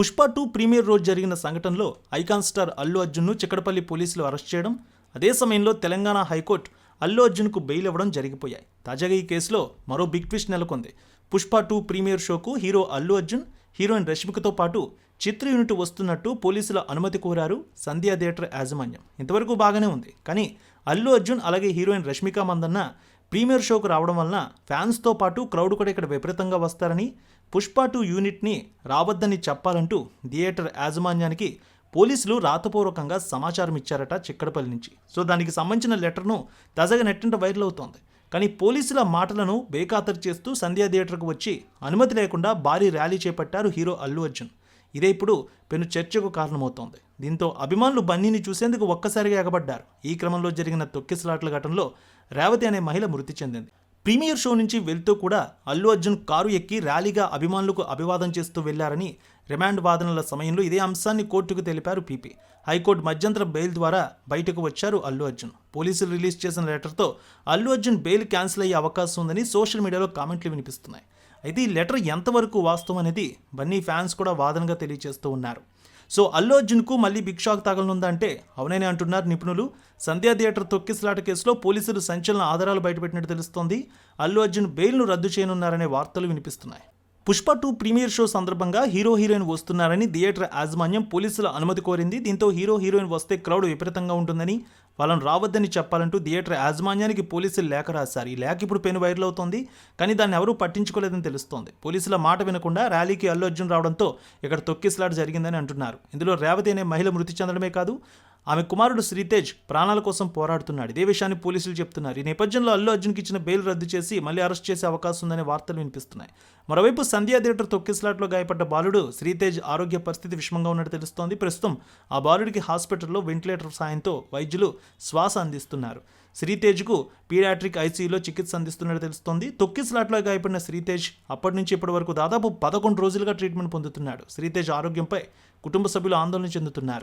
Pushpa two premier రోజు జరిగిన సంఘటనలో ఐకాన్ స్టార్ అల్లు అర్జున్ను చిక్కడపల్లి పోలీసులు అరెస్ట్ చేయడం అదే సమయంలో తెలంగాణ హైకోర్టు అల్లు అర్జున్కు బెయిల్ ఇవ్వడం జరిగిపోయాయి. తాజాగా ఈ కేసులో మరో బిగ్ ట్విస్ట్ నెలకొంది. పుష్ప టూ ప్రీమియర్ షోకు హీరో అల్లు అర్జున్ హీరోయిన్ రష్మికతో పాటు చిత్ర యూనిట్ వస్తున్నట్టు పోలీసుల అనుమతి కోరారు సంధ్యా థియేటర్ యాజమాన్యం. ఇంతవరకు బాగానే ఉంది. కానీ అల్లు అర్జున్ అలాగే హీరోయిన్ రష్మిక మందన్న ప్రీమియర్ షోకు రావడం వలన ఫ్యాన్స్తో పాటు క్రౌడ్ కూడా ఇక్కడ విపరీతంగా వస్తారని పుష్ప టూ యూనిట్ని రావద్దని చెప్పాలంటూ థియేటర్ యాజమాన్యానికి పోలీసులు రాతపూర్వకంగా సమాచారం ఇచ్చారట చిక్కడపల్లి నుంచి. సో దానికి సంబంధించిన లెటర్ను తాజాగా నెట్టింట వైరల్ అవుతోంది. కానీ పోలీసుల మాటలను బేఖాతరు చేస్తూ సంధ్యా థియేటర్కు వచ్చి అనుమతి లేకుండా భారీ ర్యాలీ చేపట్టారు హీరో అల్లు అర్జున్. ఇదే ఇప్పుడు పెను చర్చకు కారణమవుతోంది. దీంతో అభిమానులు బన్నీని చూసేందుకు ఒక్కసారిగా ఎగబడ్డారు. ఈ క్రమంలో జరిగిన తొక్కిసలాట్ల ఘటనలో రేవతి అనే మహిళ మృతి చెందింది. ప్రీమియర్ షో నుంచి వెళ్తూ కూడా అల్లు అర్జున్ కారు ఎక్కి ర్యాలీగా అభిమానులకు అభివాదం చేస్తూ వెళ్ళారని రిమాండ్ వాదనల సమయంలో ఇదే అంశాన్ని కోర్టుకు తెలిపారు పీపీ. హైకోర్టు మధ్యంతర బెయిల్ ద్వారా బయటకు వచ్చారు అల్లు అర్జున్. పోలీసులు రిలీజ్ చేసిన లెటర్తో అల్లు అర్జున్ బెయిల్ క్యాన్సిల్ అయ్యే అవకాశం ఉందని సోషల్ మీడియాలో కామెంట్లు వినిపిస్తున్నాయి. అయితే ఈ లెటర్ ఎంతవరకు వాస్తవం అనేది బన్నీ ఫ్యాన్స్ కూడా వాదనగా తెలియజేస్తూ ఉన్నారు. సో అల్లు అర్జున్కు మళ్ళీ బిగ్ షాక్ తగలనుందంటే అవునని అంటున్నారు నిపుణులు. సంధ్యా థియేటర్ తొక్కిసలాట కేసులో పోలీసులు సంచలన ఆధారాలు బయటపెట్టినట్టు తెలుస్తోంది. అల్లు అర్జున్ బెయిల్ను రద్దు చేయనున్నారనే వార్తలు వినిపిస్తున్నాయి. పుష్ప టూ ప్రీమియర్ షో సందర్భంగా హీరో హీరోయిన్ వస్తున్నారని థియేటర్ యాజమాన్యం పోలీసుల అనుమతి కోరింది. దీంతో హీరో హీరోయిన్ వస్తే క్రౌడ్ విపరీతంగా ఉంటుందని వాళ్ళని రావద్దని చెప్పాలంటూ థియేటర్ యాజమాన్యానికి పోలీసులు లేఖ రాశారు. ఈ లేఖ ఇప్పుడు పెను వైరల్ అవుతోంది కానీ దాన్ని ఎవరూ పట్టించుకోలేదని తెలుస్తోంది. పోలీసుల మాట వినకుండా ర్యాలీకి అల్లు అర్జున్ రావడంతో ఇక్కడ తొక్కిసలాట జరిగిందని అంటున్నారు. ఇందులో రేవతి అనే మహిళ మృతి చెందడమే కాదు ఆమె కుమారుడు శ్రీతేజ్ ప్రాణాల కోసం పోరాడుతున్నాడు. ఇదే విషయాన్ని పోలీసులు చెప్తున్నారు. ఈ నేపథ్యంలో అల్లు అర్జున్కి ఇచ్చిన బెయిల్ రద్దు చేసి మళ్ళీ అరెస్ట్ చేసే అవకాశం ఉందనే వార్తలు వినిపిస్తున్నాయి. మరోవైపు సంధ్యా థియేటర్ తొక్కిసలాట్లో గాయపడ్డ బాలుడు శ్రీతేజ్ ఆరోగ్య పరిస్థితి విషమంగా ఉన్నట్టు తెలుస్తోంది. ప్రస్తుతం ఆ బాలుడికి హాస్పిటల్లో వెంటిలేటర్ సాయంతో వైద్యులు శ్వాస అందిస్తున్నారు. శ్రీతేజ్కు పీడియాట్రిక్ ఐసీయూలో చికిత్స అందిస్తున్నట్టు తెలుస్తోంది. తొక్కిసలాట్లో గాయపడిన శ్రీతేజ్ అప్పటి నుంచి ఇప్పటి వరకు దాదాపు పదకొండు రోజులుగా ట్రీట్మెంట్ పొందుతున్నాడు. శ్రీతేజ్ ఆరోగ్యంపై కుటుంబ సభ్యులు ఆందోళన చెందుతున్నారు.